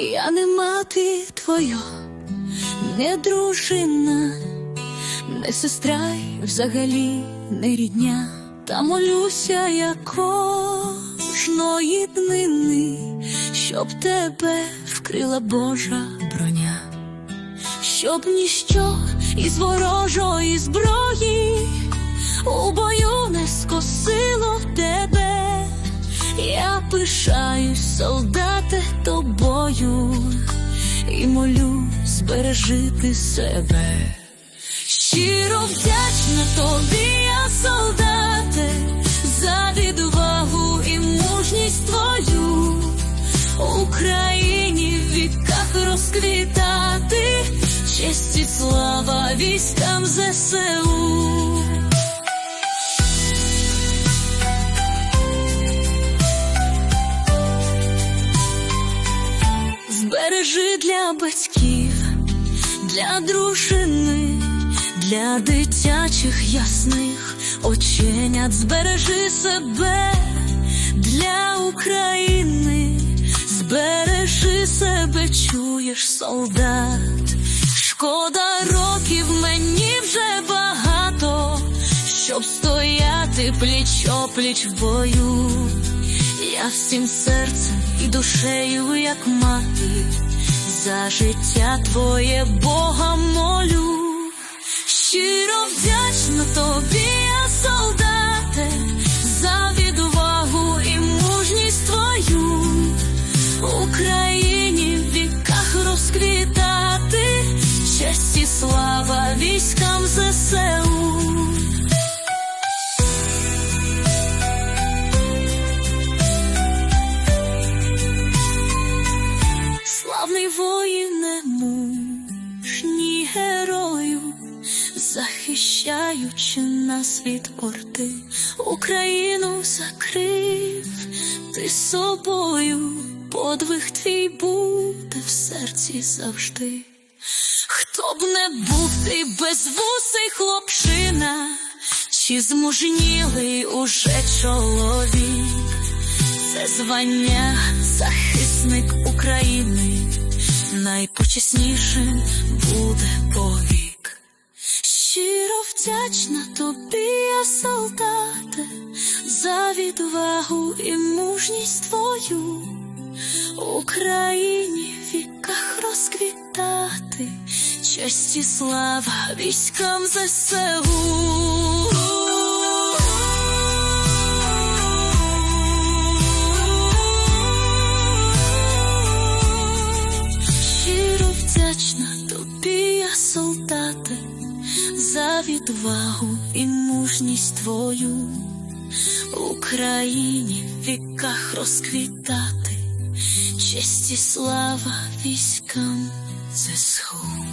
Я не мати твоя, не дружина, не сестра й взагалі не рідня. Та молюся я кожної днини, щоб тебе вкрила Божа броня, щоб ніщо із ворожої зброї у бою не скосило тебе. Пишаюсь, солдате, тобою і молю збережити себе. Щиро вдячна тобі, я солдате, за відвагу і мужність твою Україні в віках розквітати, честь і слава військам ЗСУ. Збережи для батьків, для дружини, для дитячих ясних оченят, збережи себе для України, збережи себе, чуєш, солдат. Шкода років мені вже багато, щоб стояти пліч опліч в бою. Я всім серцем і душею, як мати, за життя твоє Бога молю. Щиро вдячна тобі, я солдате, захищаючи нас від орди, Україну закрив ти собою, подвиг твій буде в серці завжди. Хто б не був ти безвусий хлопчина, чи змужнілий уже чоловік. Це звання захисник України, найпочеснішим буде повік. Щиро вдячна тобі, я солдате, за відвагу і мужність твою Україні в віках розквітати, честь і слава військам ЗСУ. За відвагу і мужність твою Україні в віках розквітати, честь і слава військам ЗСУ.